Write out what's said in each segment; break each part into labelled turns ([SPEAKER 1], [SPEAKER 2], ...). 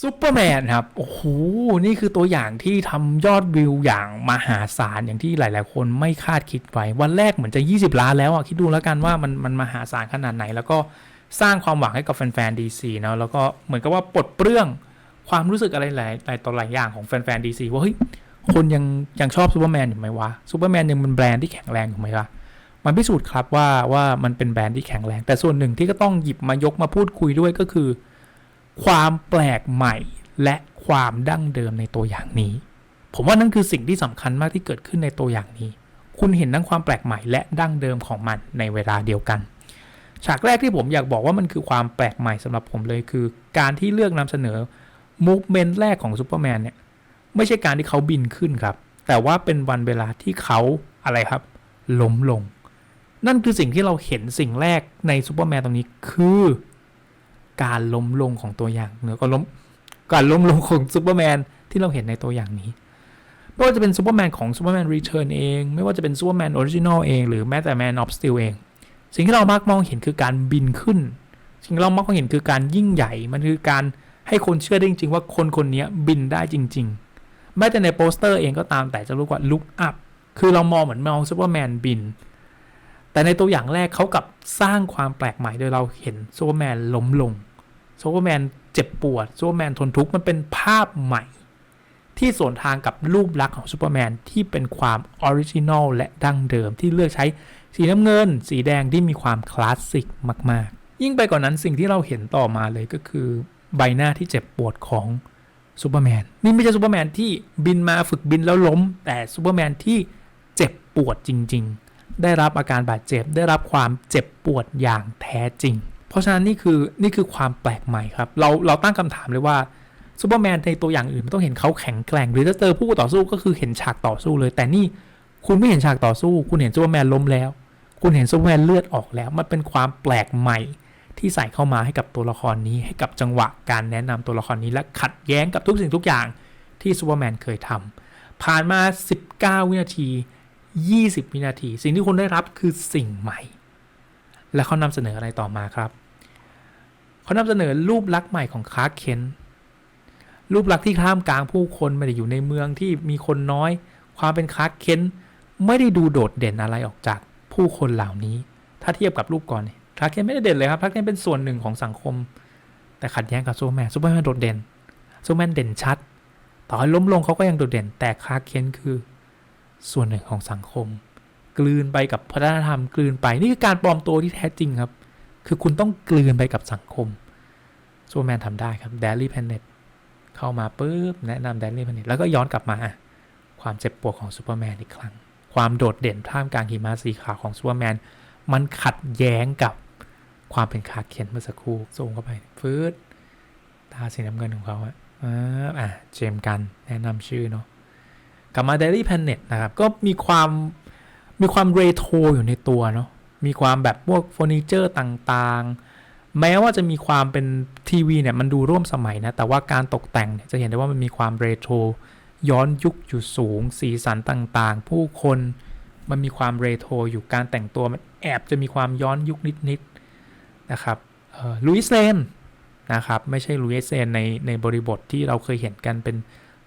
[SPEAKER 1] ซูเปอร์แมนครับ โอ้โห นี่คือตัวอย่างที่ทำยอดวิวอย่างมหาศาลอย่างที่หลาย ๆ คนไม่คาดคิดไว้ วันแรกเหมือนจะ 20 ล้านแล้วอะ คิดดูแล้วกันว่ามันมันมหาศาลขนาดไหน แล้วก็สร้างความหวังให้กับแฟนๆ DC เนาะแล้วก็เหมือนกับว่าปลดเปลื้องความรู้สึกอะไรหลายหลายต่อหลายอย่างของแฟนๆ DC ว่าเฮ้ยคนยังยังชอบซูเปอร์แมนอยู่ไหมวะซูเปอร์แมนยังเป็นแบรนด์ที่แข็งแรงอยู่ไหมวะมันพิสูจน์ครับว่าว่ามันเป็นแบรนด์ที่แข็งแรง แต่ส่วนหนึ่งที่ก็ต้องหยิบมายกมาพูดคุยด้วยก็คือ ความแปลกใหม่และความดั้งเดิมในตัวอย่างนี้ ผมว่านั่นคือสิ่งที่สำคัญมากที่เกิดขึ้นในตัวอย่างนี้ คุณเห็นทั้งความแปลกใหม่และดั้งเดิมของมันในเวลาเดียวกัน ฉากแรกที่ผมอยากบอกว่ามันคือความแปลกใหม่สำหรับผมเลยคือ การที่เลือกนำเสนอมูฟเมนต์แรกของซูเปอร์แมนเนี่ยไม่ใช่การที่เขาบินขึ้นครับ แต่ว่าเป็นวันเวลาที่เขาอะไรครับล้มลง นั่นคือสิ่งที่เราเห็นสิ่งแรกในซูเปอร์แมนตรงนี้คือ การล้มลงของตัวอย่างเนื้อก็ล้มการล้มลงของซูเปอร์แมนที่เราเห็นในตัวอย่างนี้ ไม่ว่าจะเป็นซูเปอร์แมนของซูเปอร์แมนรีเทิร์นเอง ไม่ว่าจะเป็นซูเปอร์แมนออริจินอลเอง หรือแม้แต่แมนออฟสตีลเอง สิ่งที่เรามักมองเห็นคือการบินขึ้น สิ่งที่เรามักมองเห็นคือการยิ่งใหญ่ มันคือการให้คนเชื่อได้จริง ๆ ว่าคนคนนี้บินได้จริง ๆ แม้แต่ในโปสเตอร์เองก็ตามแต่จะรู้ว่าลุกอัพคือเรามองเหมือนมองซูเปอร์แมนบิน แต่ในตัวอย่างแรกเขากับสร้างความแปลกใหม่โดยเราเห็นซูเปอร์แมนล้มลง ซูเปอร์แมนเจ็บปวดซูเปอร์แมนทนทุกข์มันเป็นภาพใหม่ ที่สวนทางกับรูปลักษณ์ของซูเปอร์แมนที่เป็นความออริจินอลและดั้งเดิมที่เลือกใช้สีน้ำเงิน สีแดงที่มีความคลาสสิกมาก ๆ ยิ่งไปกว่านนั้นสิ่งที่เราเห็นต่อมาเลยก็คือใบหน้าที่เจ็บปวดของซูเปอร์แมนนี่ไม่ใช่ซูเปอร์แมนที่บินมาฝึกบินแล้วล้ม แต่ซูเปอร์แมนที่เจ็บปวดจริง ๆ ได้รับอาการบาดเจ็บ ได้รับความเจ็บปวดอย่างแท้จริง ราะฉะนั้นนี่คือนี่คือความแปลกใหม่ครับ เราเราตั้งคำถามเลยว่าซูเปอร์แมนในตัวอย่างอื่นมันต้องเห็นเขาแข็งแกร่ง หรือถ้าเจอผู้ต่อสู้ก็คือเห็นฉากต่อสู้เลย แต่นี่คุณไม่เห็นฉากต่อสู้ คุณเห็นซูเปอร์แมนล้มแล้ว คุณเห็นซูเปอร์แมนเลือดออกแล้ว มันเป็นความแปลกใหม่ที่ใส่เข้ามาให้กับตัวละครนี้ให้กับจังหวะการแนะนำตัวละครนี้และขัดแย้งกับทุกสิ่งทุกอย่างที่ซูเปอร์แมนเคยทำผ่านมา 19 วินาที 20 วินาที สิ่งที่คุณได้รับคือสิ่งใหม่ และเขานำเสนออะไรต่อมาครับ เขานำเสนอรูปลักษณ์ใหม่ของคาร์เคนรูปลักษณ์ที่ท่ามกลางผู้คนไม่ได้อยู่ในเมืองที่มีคนน้อย ความเป็นคาร์เคนไม่ได้ดูโดดเด่นอะไรออกจากผู้คนเหล่านี้ ถ้าเทียบกับรูปก่อนคาร์เคนไม่ได้เด่นเลยครับคาร์เคนเป็นส่วนหนึ่งของสังคม แต่ขัดแย้งกับซูเปอร์แมนซูเปอร์แมนโดดเด่นซูเปอร์แมนเด่นชัด ต่อให้ล้มลงเขาก็ยังโดดเด่น แต่คาร์เคนคือส่วนหนึ่งของสังคม กลืนไปกับวัฒนธรรมกลืนไปนี่คือการปลอมตัวที่แท้จริงครับ คือคุณต้องกลืนไปกับสังคมซูเปอร์แมนทำได้ครับเดลี่แพนเน็ตเข้ามาปุ๊บ แนะนำเดลี่แพนเน็ตแล้วก็ย้อนกลับมาความเจ็บปวดของซูเปอร์แมนอีกครั้ง ความโดดเด่นท่ามกลางหิมะสีขาวของซูเปอร์แมนมันขัดแย้งกับความเป็นคาร์เคนเมื่อสักครู่ส่งเข้าไปฟืดตาสีน้ำเงินของเขาอะอะเจมกันแนะนำชื่อเนาะกลับมา Daily Planet นะครับ ก็มีความมีความเรโทรอยู่ในตัวเนาะ มีความแบบพวกเฟอร์นิเจอร์ต่างๆ แม้ว่าจะมีความเป็นทีวีเนี่ยมันดูร่วมสมัยนะ แต่ว่าการตกแต่งเนี่ยจะเห็นได้ว่ามันมีความเรโทรย้อนยุคอยู่สูง สีสันต่างๆ ผู้คนมันมีความเรโทรอยู่การแต่งตัวมันแอบจะมีความย้อนยุคนิดๆนะครับลุยเลนนะครับไม่ใช่ลุยเลนในในบริบทที่เราเคยเห็นกันเป็น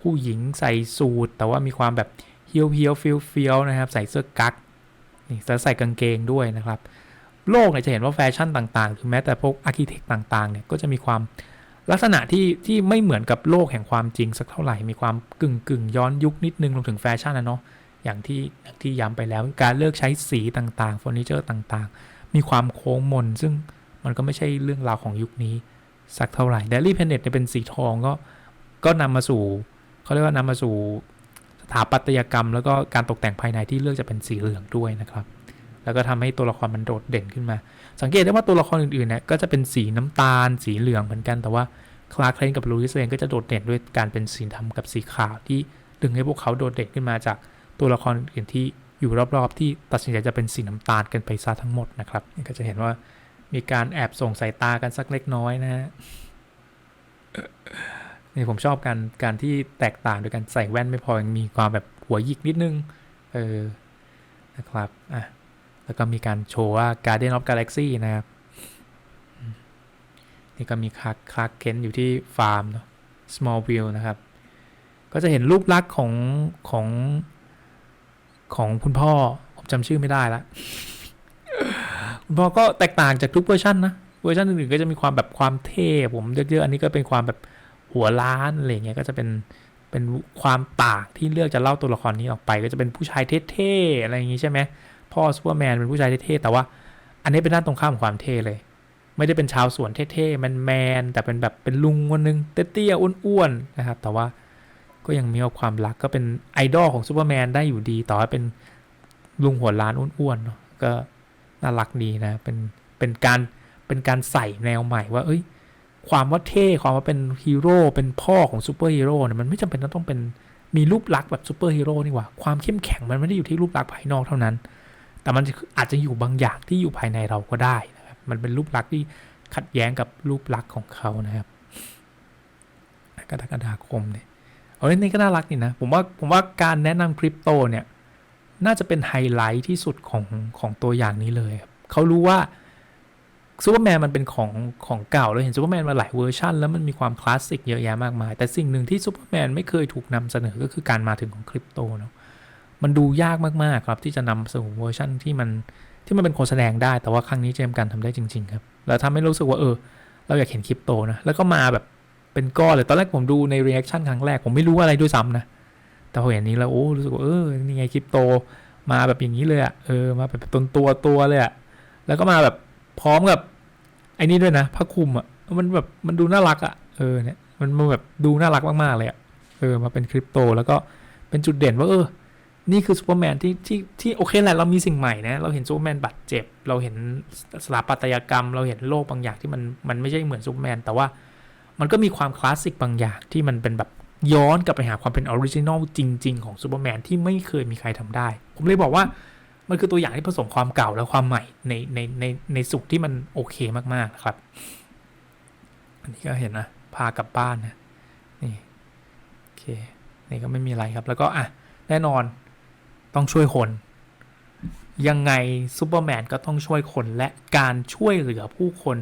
[SPEAKER 1] ผู้หญิงใส่สูทแต่ว่ามีความแบบเฮียวเฮียวฟิลฟิลนะครับใส่เสื้อกั๊ก นี่แล้วใส่กางเกงด้วยนะครับ โลกเนี่ยจะเห็นว่าแฟชั่นต่างๆถึงแม้แต่พวกอาร์เคเต็กต่างๆเนี่ยก็จะมีความลักษณะที่ที่ไม่เหมือนกับโลกแห่งความจริงสักเท่าไหร่ มีความกึ่งกึ่งย้อนยุคนิดนึงรวมถึงแฟชั่นนะเนาะ อย่างที่งที่ย้ำไปแล้วการเลือกใช้สีต่างๆเฟอร์นิเจอร์ต่างๆ มีความโค้งมน ซึ่งมันก็ไม่ใช่เรื่องราวของยุคนี้สักเท่าไหร่เดลี่เพนเน็ตเนี่ยเป็นสีทองก็ก็นำมาสู่เขาเรียกว่านำมาสู่ สถาปัตยกรรม แล้วก็การตกแต่งภายในที่เลือกจะเป็นสีเหลืองด้วยนะครับ แล้วก็ทำให้ตัวละครมันโดดเด่นขึ้นมา สังเกตได้ว่าตัวละครอื่นๆเนี่ยก็จะเป็นสีน้ำตาล สีเหลืองเหมือนกันแต่ว่าคลาร์เคลนกับลูอิสเลนก็จะโดดเด่นด้วยการเป็นสีดำกับสีขาวที่ดึงให้พวกเขาโดดเด่นขึ้นมาจากตัวละครอื่นที่อยู่รอบๆ ที่ตัดสินใจจะเป็นสีน้ำตาลกันไปซะทั้งหมดนะครับก็จะเห็นว่ามีการแอบส่งสายตากันสักเล็กน้อยนะฮะ นี่ผมชอบการการที่แตกต่างโดยการใส่แว่นไม่พอยังมีความแบบหัวยิกนิดนึง เออ นะครับ อะ แล้วก็มีการโชว์ว่า Guardian of Galaxy นะครับ นี่ก็มีคาร์คาร์เคนอยู่ที่ฟาร์มเนาะ Smallville นะครับ ก็จะเห็นรูปลักษณ์ของของของคุณพ่อ ผมจำชื่อไม่ได้ละ คุณพ่อก็แตกต่างจากทุกเวอร์ชันนะ เวอร์ชันอื่นๆก็จะมีความแบบความเท่ผมเยอะๆอันนี้ก็เป็นความแบบ หัวล้านอะไรเงี้ยก็จะเป็นเป็นความต่างที่เลือกจะเล่าตัวละครนี้ออกไป ก็จะเป็นผู้ชายเท่ๆอะไรอย่างงี้ใช่ไหมพ่อซูเปอร์แมนเป็นผู้ชายเท่ๆแต่ว่า อันนี้เป็นด้านตรงข้ามของความเท่เลย ไม่ได้เป็นชาวสวนเท่ๆแมนแต่เป็นแบบเป็นลุงคนหนึงเตี้ยๆอ้วนๆนะครับ แต่ว่าก็ยังมีความรักก็เป็นไอดอลของซูเปอร์แมนได้อยู่ดี ต่อให้เป็นลุงหัวล้านอ้วนๆเนอะก็น่ารักดีนะเป็นเป็นการเป็นการใส่แนวใหม่ว่า เอ้ย ความว่าเท่ความว่าเป็นฮีโร่เป็นพ่อของซูเปอร์ฮีโร่เนี่ยมันไม่จำเป็นต้องเป็นมีรูปลักษณ์แบบซูเปอร์ฮีโร่นี่หว่า ความเข้มแข็งมันไม่ได้อยู่ที่รูปลักษณ์ภายนอกเท่านั้น แต่มันอาจจะอยู่บางอย่างที่อยู่ภายในเราก็ได้นะครับมันเป็นรูปลักษณ์ที่ขัดแย้งกับรูปลักษณ์ของเขานะครับกรกฎาคมเนี่ยเอาเรื่องนี้ก็น่ารักนี่นะ ผมว่าผมว่าการแนะนำคริปโตเนี่ยน่าจะเป็นไฮไลท์ที่สุดของของตัวอย่างนี้เลยครับเขารู้ว่า ซูเปอร์แมนมันเป็นของของเก่าเราเห็นซูเปอร์แมนมาหลายเวอร์ชันแล้วมันมีความคลาสสิกเยอะแยะมากมาย แต่สิ่งหนึ่งที่ซูเปอร์แมนไม่เคยถูกนำเสนอก็คือการมาถึงของคริปโตเนาะมันดูยากมากๆครับ ที่จะนำสู่เวอร์ชันที่มันที่มันเป็นคนแสดงได้ แต่ว่าครั้งนี้เจมส์กันทำได้จริง ๆ ครับแล้วทำให้รู้สึกว่าเออ เราอยากเห็นคริปโตนะแล้วก็มาแบบเป็นก้อนเลยตอนแรกผมดูในเรีแอคชั่นครั้งแรกผมไม่รู้อะไรด้วยซ้ำนะแต่พอเห็นนี้แล้วโอ้รู้สึกว่าเออนี่ไงคริปโตมาแบบอย่างนี้เลยอะเออมาแบบตัวตัวตัวเลยอะแล้วก็มาแบบ พร้อมกับไอ้นี่ด้วยนะผ้าคลุมอะมันแบบมันดูน่ารักอะเออเนี่ยมันมันแบบดูน่ารักมากๆเลยอะเออมาเป็นคริปโตแล้วก็เป็นจุดเด่นว่าเออ นี่คือซูเปอร์แมนที่ที่ที่โอเคแหละเรามีสิ่งใหม่นะ เราเห็นซูเปอร์แมนบาดเจ็บ เราเห็นสถาปัตยกรรม เราเห็นโลกบางอย่างที่มันมันไม่ใช่เหมือนซูเปอร์แมนแต่ว่ามันก็มีความคลาสสิกบางอย่างที่มันเป็นแบบย้อนกลับไปหาความเป็นออริจินอลจริง ๆ ของซูเปอร์แมนที่ไม่เคยมีใครทำได้ ผมเลยบอกว่า มันคือตัวอย่างที่ผสมความเก่าและความใหม่ในในในในสุขที่มันโอเคมากๆนะครับ อันนี้ก็เห็นนะ พากลับบ้านนะ นี่โอเค นี่ก็ไม่มีอะไรครับ แล้วก็อะแน่นอนต้องช่วยคน ยังไงซูเปอร์แมนก็ต้องช่วยคนและการช่วยเหลือผู้คน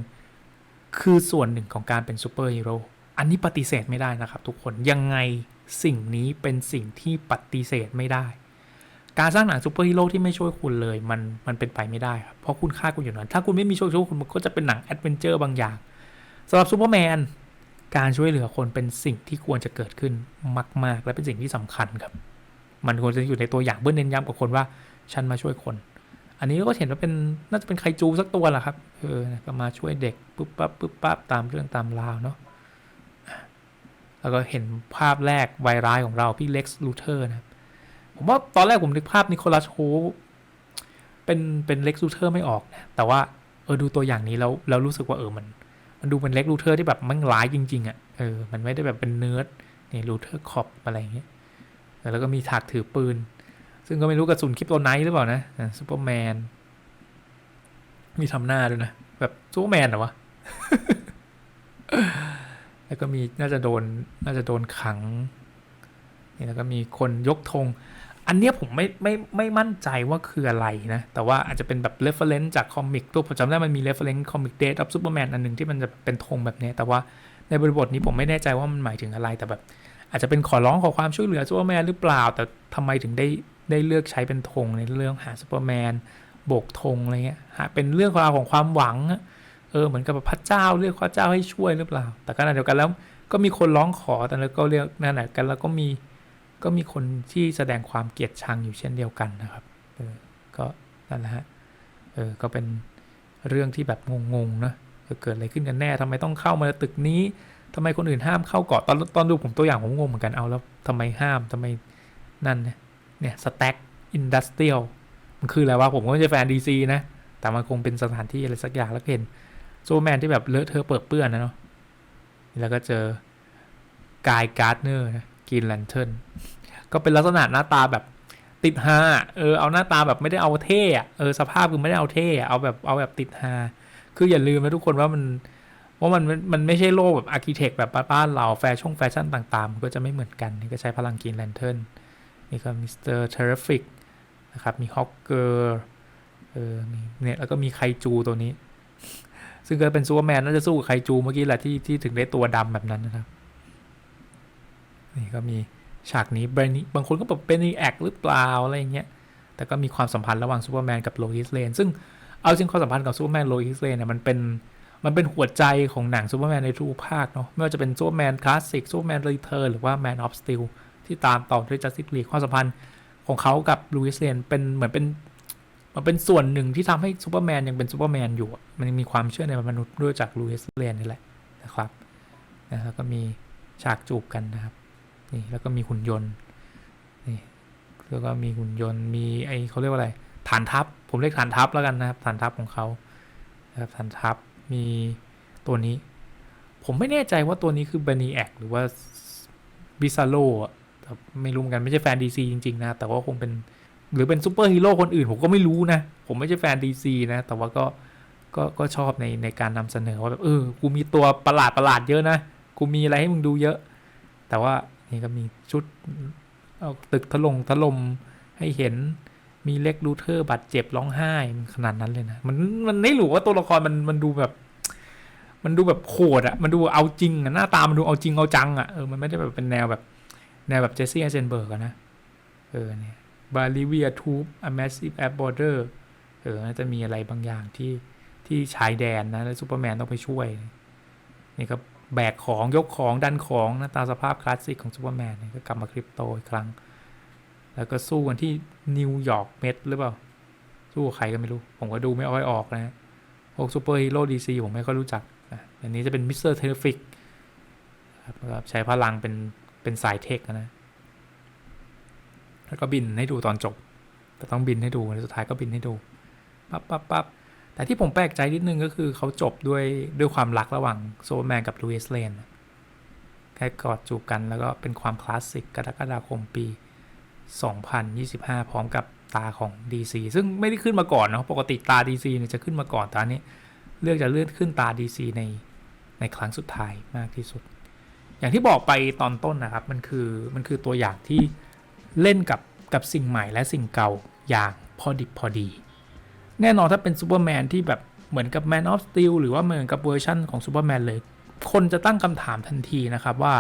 [SPEAKER 1] คือส่วนหนึ่งของการเป็นซูเปอร์ฮีโร่อันนี้ปฏิเสธไม่ได้นะครับ ทุกคนยังไงสิ่งนี้เป็นสิ่งที่ปฏิเสธไม่ได้ การสร้างหนังซูเปอร์ฮีโร่ที่ไม่ช่วยคุณเลยมันมันเป็นไปไม่ได้ครับเพราะคุณค่าคุณอยู่นั้นถ้าคุณไม่มีช่วยช่วยคุณมันก็จะเป็นหนังแอดเวนเจอร์บางอย่างสำหรับซูเปอร์แมนการช่วยเหลือคนเป็นสิ่งที่ควรจะเกิดขึ้นมาก ๆ และเป็นสิ่งที่สำคัญครับ มันควรจะอยู่ในตัวอย่างเพื่อเน้นย้ำกับคนว่าฉันมาช่วยคน อันนี้ก็เห็นว่าเป็นน่าจะเป็นไคจูสักตัวแหละครับเออก็มาช่วยเด็กปุ๊บปั๊บปุ๊บปั๊บตามเรื่องตามราวเนาะแล้วก็เห็นภาพแรกไวร้ายของเราพี่เล็กซ์ลูเทอร์นะ ผมว่าตอนแรกผมนึกภาพนิโคลัสโฮเป็นเป็นเล็กซูเทอร์ไม่ออกนะแต่ว่าเออดูตัวอย่างนี้แล้วแล้วรู้สึกว่าเออมัน มันดูเป็นเล็กลูเทอร์ที่แบบมันร้ายจริง ๆอะ่ะเออมันไม่ได้แบบเป็นเนื้อนี่ลูเทอร์คอปอะไรอย่างเงี้ยแล้วก็มีถากถือปืน ซึ่งก็ไม่รู้กระสุนคริปโตไนท์หรือเปล่านะซูเปอร์แมนมีทำหน้าด้วยนะ แบบซูเปอร์แมนเหรอวะ แล้วก็มีน่าจะโดนน่าจะโดนขังนี่แล้วก็มีคนยกธง อันเนี้ยผมไม่ไม่ไม่มั่นใจว่าคืออะไรนะ แต่ว่าอาจจะเป็นแบบ reference จากคอมิกตัวผมจำได้มันมี reference คอมิก Date of Superman อันหนึ่งที่มันจะเป็นธงแบบนี้ แต่ว่าในบริบทนี้ผมไม่แน่ใจว่ามันหมายถึงอะไรแต่แบบ อาจจะเป็นขอร้องขอความช่วยเหลือซูเปอร์แมนหรือเปล่า แต่ทำไมถึงได้ได้เลือกใช้เป็นธงในเรื่องหาซูเปอร์แมนโบกธงอะไรเงี้ยเป็นเรื่องราวของความหวังเออเหมือนกับแบบพระเจ้าเรียกพระเจ้าให้ช่วยหรือเปล่า แต่ขณะเดียวกันแล้วก็มีคนร้องขอแต่แล้วก็เรียกนั่นแหละกันแล้วก็มี ก็มีคนที่แสดงความเกลียดชังอยู่เช่นเดียวกันนะครับเออก็นั่นแหละฮะเออก็เป็นเรื่องที่แบบงงๆนะเออเกิดอะไรขึ้นกันแน่ทำไมต้องเข้ามาตึกนี้ทำไมคนอื่นห้ามเข้าเกาะตอนตอนดูผมตัวอย่างผมงงเหมือนกันเอาแล้วทำไมห้ามทำไมนั่นเนี่ยเนี่ยสแต็กอินดัสเทรียลมันคืออะไรวะผมก็ไม่ใช่แฟนดีซีนะ แต่มันคงเป็นสถานที่อะไรสักอย่างแล้วเห็นโซแมนที่แบบเลอะเทอะเปิดเปื้อนนะเนาะแล้วก็เจอกายการ์ดเนอร์นะ กินแลนเทิร์นก็เป็นลักษณะหน้าตาแบบติดฮาเออเอาหน้าตาแบบไม่ได้เอาเท่อะเออสภาพคือไม่ได้เอาเท่อะเอาแบบเอาแบบติดฮาคืออย่าลืมนะทุกคนว่ามันว่ามันมันไม่ใช่โลกแบบอาร์เคเต็กแบบบ้านเราแฟชั่นแฟชั่นต่างๆ มันก็จะไม่เหมือนกัน นี่ก็ใช้พลังกินแลนเทิร์นนี่ก็มิสเตอร์เทอร์ฟิกนะครับมีฮอกเกอร์เออมีเนี่ยแล้วก็มีไคจูตัวนี้ ซึ่งก็เป็นซูเปอร์แมนน่าจะสู้กับไคจูเมื่อกี้แหละที่ที่ถึงได้ตัวดำแบบนั้นนะครับ นี่ก็มีฉากนี้เบรนี่บางคนก็บอกเป็นนีแอคหรือเปล่าอะไรเงี้ย แต่ก็มีความสัมพันธ์ระหว่างซูเปอร์แมนกับโลอิสเลนซึ่งเอาจริงความสัมพันธ์กับซูเปอร์แมนโลอิสเลนเนี่ยมันเป็นมันเป็นหัวใจของหนังซูเปอร์แมนในทุกภาคเนาะไม่ว่าจะเป็นซูเปอร์แมนคลาสสิกซูเปอร์แมนรีเทิร์นหรือว่าแมนออฟสตีลที่ตามต่อด้วยจัสติสลีความสัมพันธ์ของเขากับลูอิสเลนเป็นเหมือนเป็นมันเป็นส่วนหนึ่งที่ทำให้ซูเปอร์แมนยังเป็นซูเปอร์แมนอยู่ มันยังมีความเชื่อในมนุษย์ด้วยจากลูอิสเลนนี่แหละนะครับแล้วก็มีฉากจูบกันนะครับ นี่แล้วก็มีหุ่นยนต์นี่แล้วก็มีหุ่นยนต์มีไอเขาเรียกว่าอะไรฐานทัพ ผมเรียกฐานทัพแล้วกันนะครับฐานทัพของเขานะครับฐานทัพมีตัวนี้ ผมไม่แน่ใจว่าตัวนี้คือเบนีแอกหรือว่าบิซาโลอะแต่ไม่รู้เหมือนกันไม่ใช่แฟนดีซีจริง ๆ นะ แต่ว่าคงเป็นหรือเป็นซูเปอร์ฮีโร่คนอื่น ผมก็ไม่รู้นะ ผมไม่ใช่แฟนดีซีนะ แต่ว่าก็ก็ก็ชอบในในการนำเสนอว่าแบบเออ กูมีตัวประหลาดประหลาดเยอะนะ กูมีอะไรให้มึงดูเยอะ แต่ว่า นี่ก็มีชุดเอาตึกถล่มถล่มให้เห็นมีเล็กลูเทอร์บาดเจ็บร้องไห้มันขนาดนั้นเลยนะ มันมันไม่รู้ว่าตัวละครมันมันดูแบบ มันดูแบบโหดอะมันดูเอาจริงอะหน้าตามันดูเอาจริงเอาจังอะเออมันไม่ได้แบบเป็นแนวแบบ แนวแบบเจสซี่ไอเซนเบิร์กนะเออเนี่ยบาลิเวียทูบอะแมซีฟแอปบอร์เดอร์เออจะมีอะไรบางอย่างที่ที่ชายแดนนะ แล้วซูเปอร์แมนต้องไปช่วย นี่ก็ แบกของยกของดันของน้าตามสภาพคลาสสิกของซูเปอร์แมนเนี่ยก็กลับมาคริปโตอีกครั้ง แล้วก็สู้กันที่นิวยอร์กเมดหรือเปล่า สู้กับใครก็ไม่รู้ ผมก็ดูไม่อ้อยออกนะฮะพวกซูเปอร์ฮีโร่ดีซีผมไม่ค่อยรู้จักอันนี้จะเป็นมิสเตอร์เทเลฟิกครับใช้พลังเป็นเป็นสายเทคนะ แล้วก็บินให้ดูตอนจบ แต่ต้องบินให้ดู สุดท้ายก็บินให้ดู ปั๊บปั๊บปั๊บ แต่ที่ผมแปลกใจนิดนึงก็คือเขาจบด้วยด้วยความรักระหว่างโซแมนกับลูอิสเลนแค่กอดจูบกันแล้วก็เป็นความคลาสสิกกรกฎาคมปี 2025 พร้อมกับตาของ DC ซึ่งไม่ได้ขึ้นมาก่อนเนาะปกติตา DC เนี่ยจะขึ้นมาก่อนตอนนี้ เลือกจะเลื่อนขึ้นตา DC ในในครั้งสุดท้ายมากที่สุด อย่างที่บอกไปตอนต้นนะครับ มันคือมันคือตัวอย่างที่เล่นกับกับสิ่งใหม่และสิ่งเก่าอย่างพอดิบพอดี แน่นอนถ้าเป็นซูเปอร์แมนที่แบบเหมือนกับ Man of Steel หรือว่าเหมือนกับเวอร์ชั่นของซูเปอร์แมนเลย คนจะตั้งคำถามทันทีนะครับว่า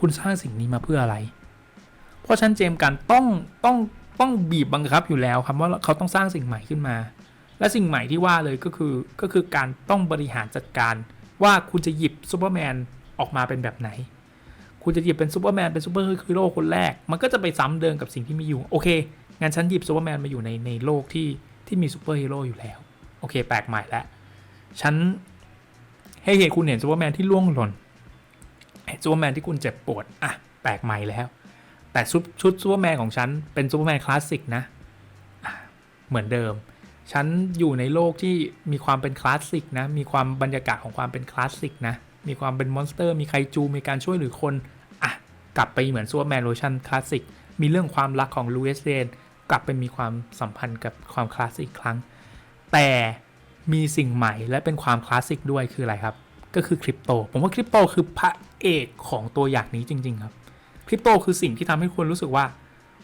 [SPEAKER 1] คุณสร้างสิ่งนี้มาเพื่ออะไร เพราะฉันเจมส์กันต้องต้องต้องบีบบังคับอยู่แล้วครับว่าเขาต้องสร้างสิ่งใหม่ขึ้นมา และสิ่งใหม่ที่ว่าเลยก็คือก็คือการต้องบริหารจัดการว่าคุณจะหยิบซูเปอร์แมนออกมาเป็นแบบไหน คุณจะหยิบเป็นซูเปอร์แมนเป็นซูเปอร์ฮีโร่คนแรก มันก็จะไปซ้ำเดิมกับสิ่งที่มีอยู่ โอเค งั้นฉันหยิบซูเปอร์แมนมาอยู่ในในโลกที่ ที่มีซูเปอร์ฮีโร่อยู่แล้ว โอเค แปลกใหม่แล้วฉันให้เห็นคุณเห็นซูเปอร์แมนที่ล่วงหล่นเห็นซูเปอร์แมนที่คุณเจ็บปวดอะแปลกใหม่แล้ว แต่ชุดชุดซูเปอร์แมนของฉันเป็นซูเปอร์แมนคลาสสิกนะเหมือนเดิม ฉันอยู่ในโลกที่มีความเป็นคลาสสิกนะ มีความบรรยากาศของความเป็นคลาสสิกนะ มีความเป็นมอนสเตอร์ มีไคจู มีการช่วยเหรือคน อะ กลับไปเหมือนซูเปอร์แมนโรชั่นคลาสสิก มีเรื่องความรักของลูเอสเดน กลับไปมีความสัมพันธ์กับความคลาสสิกอีกครั้ง แต่มีสิ่งใหม่และเป็นความคลาสสิกด้วยคืออะไรครับ ก็คือคริปโต ผมว่าคริปโตคือพระเอกของตัวอย่างนี้จริง ๆ ครับคริปโตคือสิ่งที่ทำให้คุณรู้สึกว่า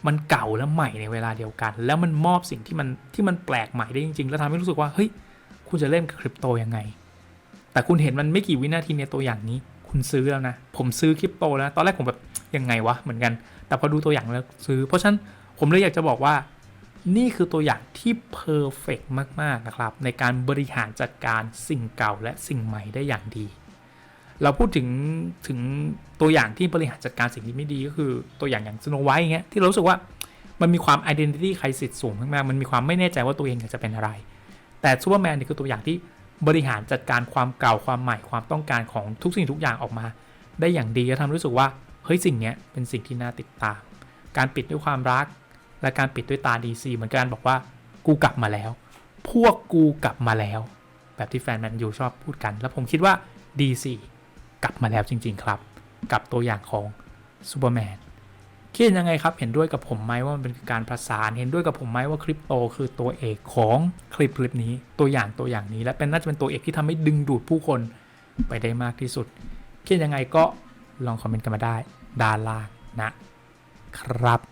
[SPEAKER 1] มันเก่าและใหม่ในเวลาเดียวกัน แล้วมันมอบสิ่งที่มันที่มันแปลกใหม่ได้จริง ๆ แล้วทำให้รู้สึกว่าเฮ้ยคุณจะเล่นกับคริปโตยังไง แต่คุณเห็นมันไม่กี่วินาทีในตัวอย่างนี้ คุณซื้อแล้วนะ ผมซื้อคริปโตแล้ว ตอนแรกผมแบบยังไงวะเหมือนกัน แต่พอดูตัวอย่างแล้วซื้อ เพราะฉะนั้น ผมเลยอยากจะบอกว่า นี่คือตัวอย่างที่เพอร์เฟกมาก ๆ นะครับ ในการบริหารจัดการสิ่งเก่าและสิ่งใหม่ได้อย่างดี เราพูดถึงถึงตัวอย่างที่บริหารจัดการสิ่งที่ไม่ดีก็คือตัวอย่างอย่างสโนไวท์อย่างเงี้ยที่เรารู้สึกว่ามันมีความ identity crisis สูงมากๆมันมีความไม่แน่ใจว่าตัวเองอยากจะเป็นอะไร แต่ซูเปอร์แมนนี่คือตัวอย่างที่บริหารจัดการความเก่าความใหม่ความต้องการของทุกสิ่งทุกอย่างออกมา ได้อย่างดีและทำรู้สึกว่าเฮ้ยสิ่งเนี้ยเป็นสิ่งที่น่าติดตาม การปิดด้วยความรัก และการปิดด้วยตาดีซีเหมือนกันบอกว่ากูกลับมาแล้ว พวกกูกลับมาแล้ว แบบที่แฟนแมนยูชอบพูดกัน แล้วผมคิดว่า DC กลับมาแล้วจริง ๆ ครับ กับตัวอย่างของซูเปอร์แมนคิดยังไงครับ เห็นด้วยกับผมไหมว่ามันเป็นการประสานเห็นด้วยกับผมไหมว่าคริปโตคือตัวเอกของคลิปคลิปนี้ตัวอย่างตัวอย่างนี้ และเป็นน่าจะเป็นตัวเอกที่ทำให้ดึงดูดผู้คนไปได้มากที่สุดคิดยังไงก็ลองคอมเมนต์กันมาได้ด้านล่างนะครับ